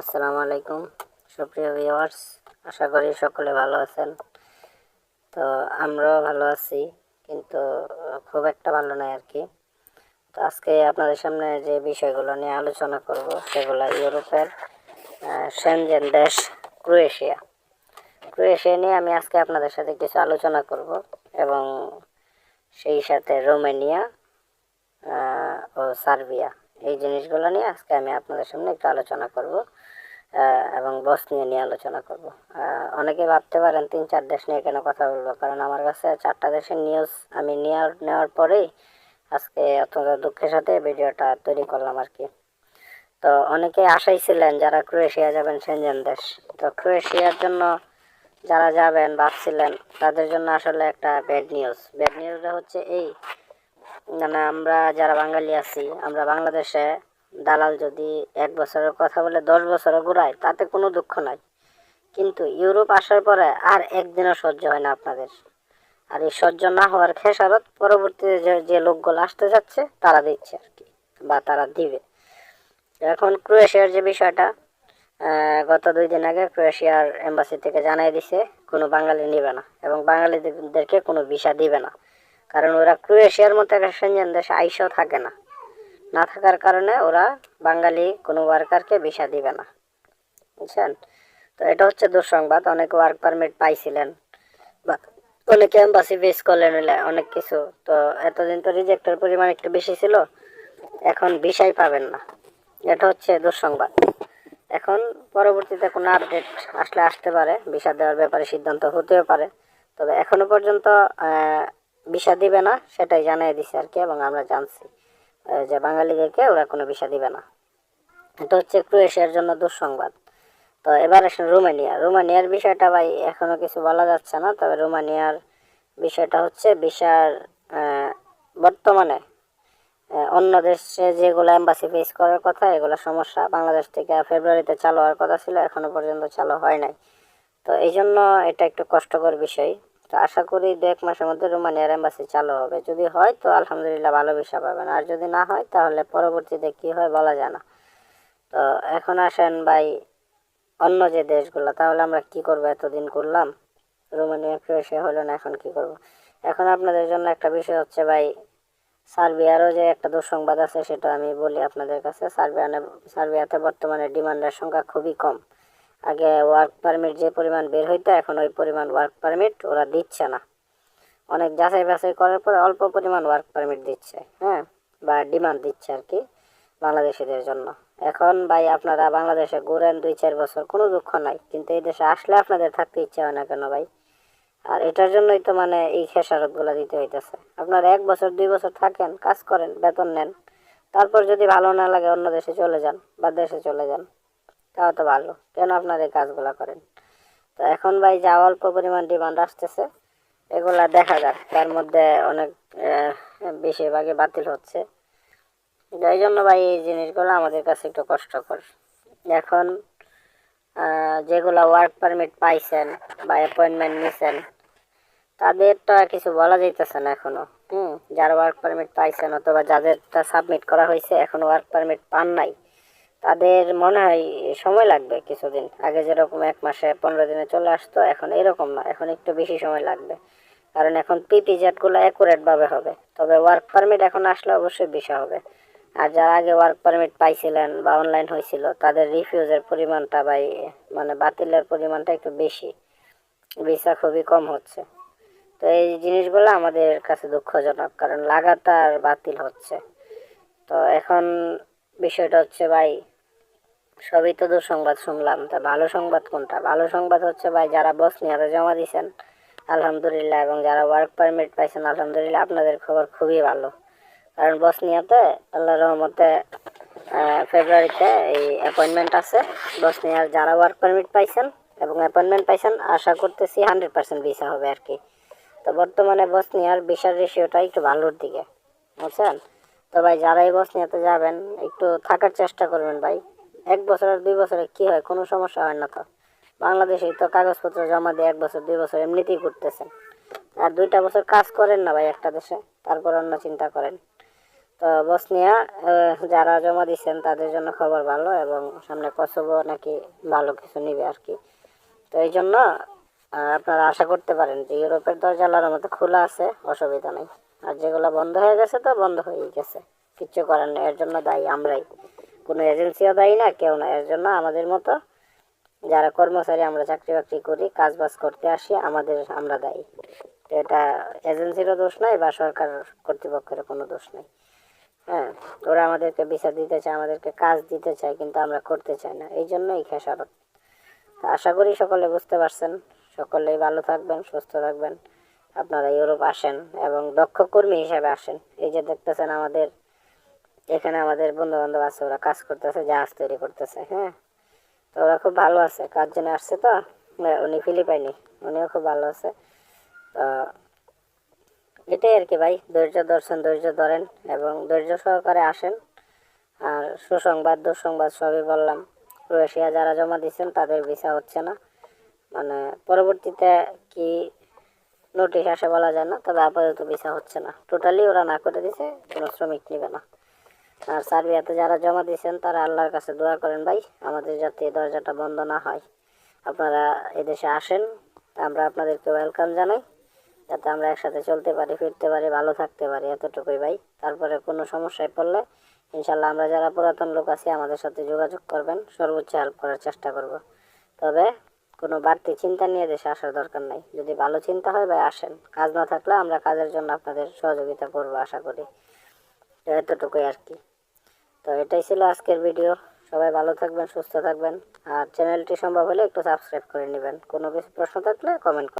আসসালামু আলাইকুম। সুপ্রিয় ভিউয়ার্স আশা করি সকলে ভালো আছেন। তো আমরাও ভালো আছি, কিন্তু খুব একটা ভালো নয় আর কি। তো আজকে আপনাদের সামনে যে বিষয়গুলো নিয়ে আলোচনা করব, সেগুলো ইউরোপের সেনজেন দেশ ক্রোয়েশিয়া। ক্রোয়েশিয়া নিয়ে আমি আজকে আপনাদের সাথে কিছু আলোচনা করব এবং সেই সাথে রোমানিয়া ও সার্বিয়া। এই জিনিসগুলো নিয়ে আজকে আমি আপনাদের সামনে একটু আলোচনা করব এবং বসনিয়া নিয়ে আলোচনা করব। অনেকে ভাবতে পারেন তিন, চার দেশ নিয়ে কেন কথা বলব, কারণ আমার কাছে চারটা দেশের নিউজ আমি নেওয়ার নেওয়ার পরেই আজকে অত্যন্ত দুঃখের সাথে ভিডিওটা তৈরি করলাম আর কি। তো অনেকে আশাই ছিলেন যারা ক্রোয়েশিয়া যাবেন সেনজেন দেশ। তো ক্রোয়েশিয়ার জন্য যারা যাবেন, ভাবছিলেন, তাদের জন্য আসলে একটা ব্যাড নিউজ ব্যাড নিউজটা হচ্ছে এই মানে আমরা যারা বাঙালি আছি, আমরা বাংলাদেশে দালাল যদি এক বছরের কথা বলে দশ বছরে ঘুরায়, তাতে কোনো দুঃখ নাই। কিন্তু ইউরোপ আসার পরে আর একদিনও সহ্য হয় না আপনাদের। আর এই সহ্য না হওয়ার খেসারত পরবর্তীতে যে যে লোকগুলো আসতে যাচ্ছে, তারা দিচ্ছে আর কি, বা তারা দিবে। এখন ক্রোয়েশিয়ার যে বিষয়টা গত দুই দিন আগে ক্রোয়েশিয়ার এম্বাসি থেকে জানাই দিছে, কোনো বাঙালি নেবে না। এবং বাঙালিদেরকে কোনো ভিসা দিবে না। কারণ ওরা ক্রোয়েশিয়ার মতো একটা সেনজেন দেশে আইসাও থাকে না। না থাকার কারণে ওরা বাঙালি কোনো ওয়ার্কারকে ভিসা দিবে না। বুঝছেন? তো এটা হচ্ছে দুঃসংবাদ। অনেকে ওয়ার্ক পারমিট পাইছিলেন বা অনেকে এম্বাসি ফেস করলেন অনেক কিছু। তো এতদিন তো রিজেক্টের পরিমাণ একটু বেশি ছিল, এখন ভিসাই পাবেন না। এটা হচ্ছে দুঃসংবাদ। এখন পরবর্তীতে কোনো আপডেট আসলে আসতে পারে। ভিসা দেওয়ার ব্যাপারে সিদ্ধান্ত হতেও পারে। তবে এখনও পর্যন্ত ভিসা দিবে না, সেটাই জানিয়ে দিছে আর কি এবং আমরা জানছি যে বাঙালিদেরকে ওরা কোনো ভিসা দিবে না। এটা হচ্ছে ক্রোয়েশিয়ার জন্য দুঃসংবাদ। তো এবার আসেন রোমানিয়া। রোমানিয়ার বিষয়টা ভাই এখনও কিছু বলা যাচ্ছে না, তবে রোমানিয়ার বিষয়টা হচ্ছে ভিসার বর্তমানে অন্য দেশে যেগুলো এম্বাসি ফেস করার কথা, এগুলো সমস্যা। বাংলাদেশ থেকে ফেব্রুয়ারিতে চালু হওয়ার কথা ছিল এখনও পর্যন্ত চালু হয় নাই। তো এই জন্য এটা একটু কষ্টকর বিষয়। তো আশা করি দু এক মাসের মধ্যে রোমানিয়ার এম্বাসি চালু হবে। যদি হয় তো আলহামদুলিল্লাহ ভালো ভিসা পাবেন। আর যদি না হয় তাহলে পরবর্তীতে কি হয় বলা যায় না। তো এখন আসেন ভাই অন্য যে দেশগুলো, তাহলে আমরা কি করব? এতদিন করলাম রোমানিয়া, ক্রোয়েশিয়া হলো না, এখন কি করব? এখন আপনাদের জন্য একটা বিষয় হচ্ছে ভাই, সার্বিয়ারও যে একটা দুঃসংবাদ আছে সেটা আমি বলি আপনাদের কাছে। সার্বিয়ানে, সার্বিয়াতে বর্তমানে ডিমান্ডের সংখ্যা খুবই কম। আগে ওয়ার্ক পারমিট যে পরিমাণ বের হইতো, এখন ওই পরিমাণ ওয়ার্ক পারমিট ওরা দিচ্ছে না। অনেক যাচাই বাছাই করার পরে অল্প পরিমাণ ওয়ার্ক পারমিট দিচ্ছে হ্যাঁ বা ডিমান্ড দিচ্ছে আর কি বাংলাদেশিদের জন্য। এখন ভাই আপনারা বাংলাদেশে ঘুরেন দুই চার বছর, কোনো দুঃখ নাই। কিন্তু এই দেশে আসলে আপনাদের থাকতে ইচ্ছা হয় না কেন ভাই? আর এটার জন্যই তো মানে এই খেসারতগুলো দিতে হইতেছে। আপনারা এক বছর, দুই বছর থাকেন, কাজ করেন, বেতন নেন। তারপর যদি ভালো না লাগে অন্য দেশে চলে যান বা দেশে চলে যান। তাও তো ভালো, কেন আপনারা এই কাজগুলো করেন? তো এখন ভাই যা অল্প পরিমাণ ডিমান্ড আসতেছে, এগুলা দেখা যাক। তার মধ্যে অনেক বেশিরভাগই বাতিল হচ্ছে। এই জন্য ভাই এই জিনিসগুলো আমাদের কাছে একটু কষ্টকর। এখন যেগুলা ওয়ার্ক পারমিট পাইছেন বা অ্যাপয়েন্টমেন্ট নিছেন, তাদের তো কিছু বলা যাইতেছে না এখনও হুম? যারা ওয়ার্ক পারমিট পাইছেন অথবা যাদেরটা সাবমিট করা হয়েছে এখন ওয়ার্ক পারমিট পান নাই তাদের মনে হয় সময় লাগবে কিছুদিন। আগে যেরকম এক মাসে পনেরো দিনে চলে আসতো, এখন এরকম না। এখন একটু বেশি সময় লাগবে। কারণ এখন পিপি জেটগুলো অ্যাকুরেটভাবে হবে। তবে ওয়ার্ক পারমিট এখন আসলে অবশ্যই বেশি হবে। আর যারা আগে ওয়ার্ক পারমিট পাইছিলেন বা অনলাইন হয়েছিল, তাদের রিফিউজের পরিমাণটা বা মানে বাতিলের পরিমাণটা একটু বেশি। ভিসা খুবই কম হচ্ছে। তো এই জিনিসগুলো আমাদের কাছে দুঃখজনক। কারণ লাগাতার বাতিল হচ্ছে। তো এখন বিষয়টা হচ্ছে ভাই সবই তো দুঃসংবাদ শুনলাম। তা ভালো সংবাদ কোনটা? ভালো সংবাদ হচ্ছে ভাই, যারা বসনিয়াতে জমা দিয়েছেন আলহামদুলিল্লাহ, এবং যারা ওয়ার্ক পারমিট পাইছেন, আলহামদুলিল্লাহ, আপনাদের খবর খুবই ভালো। কারণ বসনিয়াতে আল্লাহ রহমতে ফেব্রুয়ারিতে এই অ্যাপয়েন্টমেন্ট আছে। বসনিয়ার যারা ওয়ার্ক পারমিট পাইছেন এবং অ্যাপয়েন্টমেন্ট পাইছেন, আশা করতেছি হান্ড্রেড পার্সেন্ট ভিসা হবে আর কি। তো বর্তমানে বসনিয়ার ভিসার রেশিওটা একটু ভালোর দিকে, বুঝছেন? তো ভাই যারা এই বসনিয়াতে যাবেন, একটু থাকার চেষ্টা করবেন ভাই। এক বছর আর দুই বছরে কি হয়? কোনো সমস্যা হয় না তো। বাংলাদেশেই তো কাগজপত্র জমা দিয়ে এক বছর, দুই বছর এমনিতেই করতেছেন আর দুইটা বছর কাজ করেন না ভাই একটা দেশে, তারপর অন্য চিন্তা করেন। তো বসনিয়া যারা জমা দিচ্ছেন তাদের জন্য খবর ভালো এবং সামনে কসোভো নাকি ভালো কিছু নিবে আর কি। তো এই জন্য আপনারা আশা করতে পারেন যে ইউরোপের দরজা মতো খোলা আছে, অসুবিধা নেই। আর যেগুলো বন্ধ হয়ে গেছে তো বন্ধ হয়েই গেছে। কিচ্ছু করার নেই এর জন্য দায়ী আমরাই। কোনো এজেন্সিও দায়ী না, কেউ না। এর জন্য আমাদের মতো যারা কর্মচারী আমরা চাকরি বাকরি করি কাজ বাজ করতে আসি, আমাদের আমরা দায়ী। তো এটা এজেন্সিরও দোষ নাই বা সরকার কর্তৃপক্ষের কোনো দোষ নাই। হ্যাঁ ওরা আমাদেরকে বিচার দিতে চায়, আমাদেরকে কাজ দিতে চায়, কিন্তু আমরা করতে চাই না। এই জন্যই খেসারত। আশা করি সকলে বুঝতে পারছেন। সকলেই ভালো থাকবেন, সুস্থ থাকবেন। আপনারা ইউরোপ আসেন এবং দক্ষ কর্মী হিসাবে আসেন। এই যে দেখতেছেন আমাদের এখানে আমাদের বন্ধু বান্ধব আছে ওরা কাজ করতেছে জাহাজ তৈরি করতেছে হ্যাঁ? তো ওরা খুব ভালো আছে কাজ জন্য আসছে তো? হ্যাঁ, উনি ফিলিপাইনি উনিও খুব ভালো আছে। তো এটাই আর কি ভাই ধৈর্য দর্শন ধৈর্য ধরেন এবং ধৈর্য সহকারে আসেন। আর সুসংবাদ দুঃসংবাদ সবই বললাম। ক্রোয়েশিয়া যারা জমা দিচ্ছেন তাদের ভিসা হচ্ছে না। মানে পরবর্তীতে কি নোটিশ আসে বলা যায় না তবে আপাতত ভিসা হচ্ছে না। টোটালি ওরা না করে দিছে কোনো শ্রমিক নেবে না। আর সার্বিয়াতে যারা জমা দিয়েছেন, তারা আল্লাহর কাছে দোয়া করেন ভাই, আমাদের যাতে দরজাটা বন্ধ না হয়। আপনারা এদেশে আসেন, আমরা আপনাদেরকে ওয়েলকাম জানাই, যাতে আমরা একসাথে চলতে পারি, ফিরতে পারি, ভালো থাকতে পারি, এতটুকুই ভাই। তারপরে কোনো সমস্যায় পড়লে ইনশাল্লাহ আমরা যারা পুরাতন লোক আছি, আমাদের সাথে যোগাযোগ করবেন, সর্বোচ্চ হেল্প করার চেষ্টা করব। তবে কোনো বাড়তি চিন্তা নিয়ে দেশে আসার দরকার নাই। যদি ভালো চিন্তা হয় ভাই, আসেন। কাজ না থাকলে আমরা কাজের জন্য আপনাদের সহযোগিতা করব, আশা করি। এতটুকুই আর কি। তো এটাই ছিল আজকের ভিডিও সবাই ভালো থাকবেন, সুস্থ থাকবেন। আর চ্যানেলটি সম্ভব হলে একটু সাবস্ক্রাইব করে নেবেন। কোনো কিছু প্রশ্ন থাকলে কমেন্ট